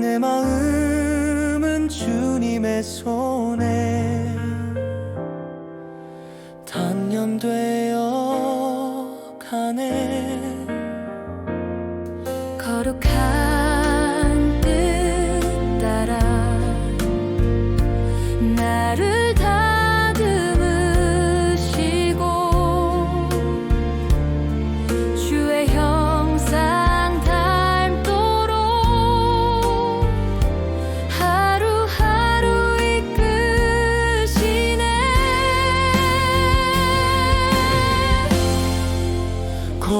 내 마음은 주님의 손에 단련되어 가네.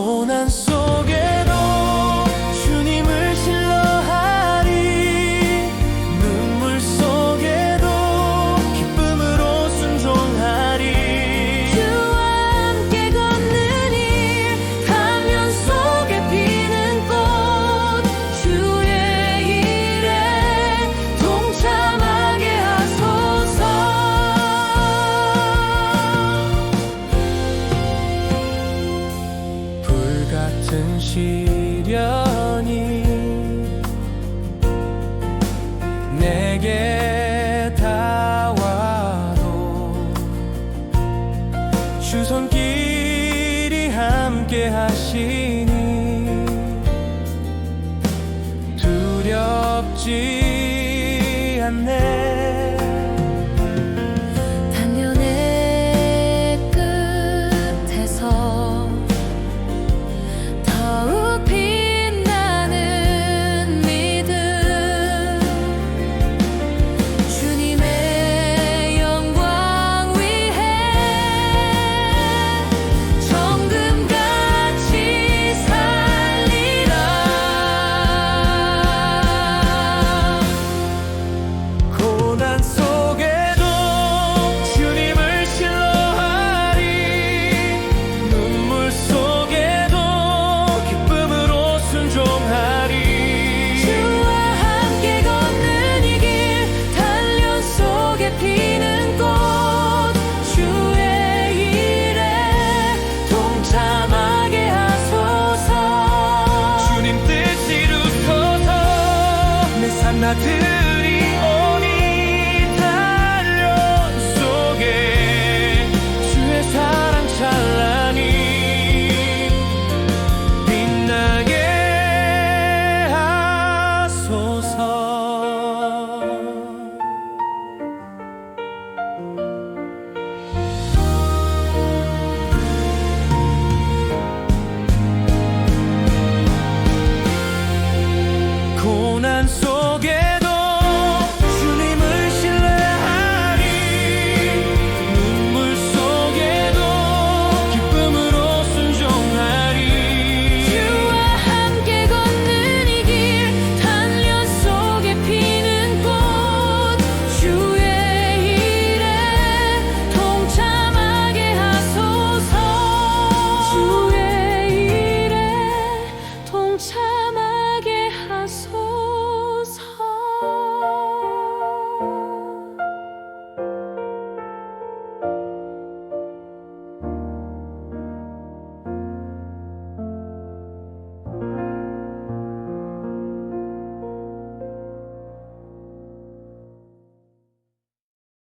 湖南。 같은 시련이 내게 다와도 주 손길이 함께 하시니 두렵지 trying not to